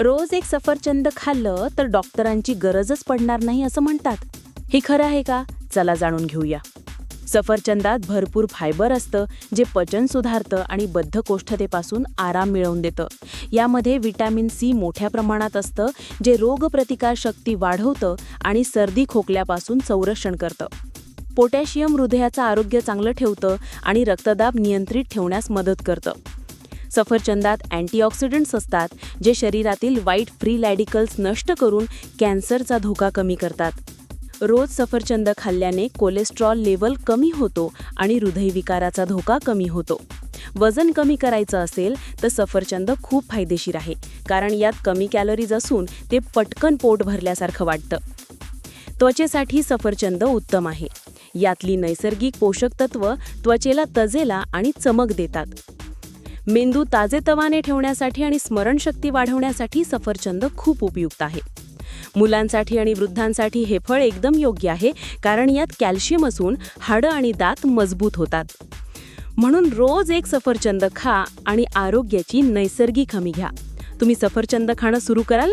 रोज एक सफरचंद खाल्लं तर डॉक्टरांची गरजच पडणार नाही असं म्हणतात. हे खरं आहे का? चला जाणून घेऊया. सफरचंदात भरपूर फायबर असतं जे पचन सुधारतं आणि बद्धकोष्ठतेपासून आराम मिळवून देतं. यामध्ये विटॅमिन सी मोठ्या प्रमाणात असतं जे रोगप्रतिकारशक्ती वाढवतं आणि सर्दी खोकल्यापासून संरक्षण करतं. पोटॅशियम हृदयाचं आरोग्य चांगलं ठेवतं आणि रक्तदाब नियंत्रित ठेवण्यास मदत करतं. सफरचंदात अँटीऑक्सिडंट्स असतात जे शरीरातील वाईट फ्री रॅडिकल्स नष्ट करून कॅन्सरचा धोका कमी करतात. रोज सफरचंद खाल्ल्याने कोलेस्ट्रॉल लेवल कमी होतो आणि हृदयविकाराचा धोका कमी होतो. वजन कमी करायचं असेल तर सफरचंद खूप फायदेशीर आहे कारण यात कमी कॅलरीज असून ते पटकन पोट भरल्यासारखं वाटतं. त्वचेसाठी सफरचंद उत्तम आहे. यातली नैसर्गिक पोषक तत्व त्वचेला तजेला आणि चमक देतात. मेंदू ताजेतवाने ठेवण्यासाठी आणि स्मरणशक्ती वाढवण्यासाठी सफरचंद खूप उपयुक्त आहे. मुलांसाठी आणि वृद्धांसाठी हे फळ एकदम योग्य आहे कारण यात कॅल्शियम असून हाडं आणि दात मजबूत होतात. म्हणून रोज एक सफरचंद खा आणि आरोग्याची नैसर्गिक हमी घ्या. तुम्ही सफरचंद खाणं सुरू कराल?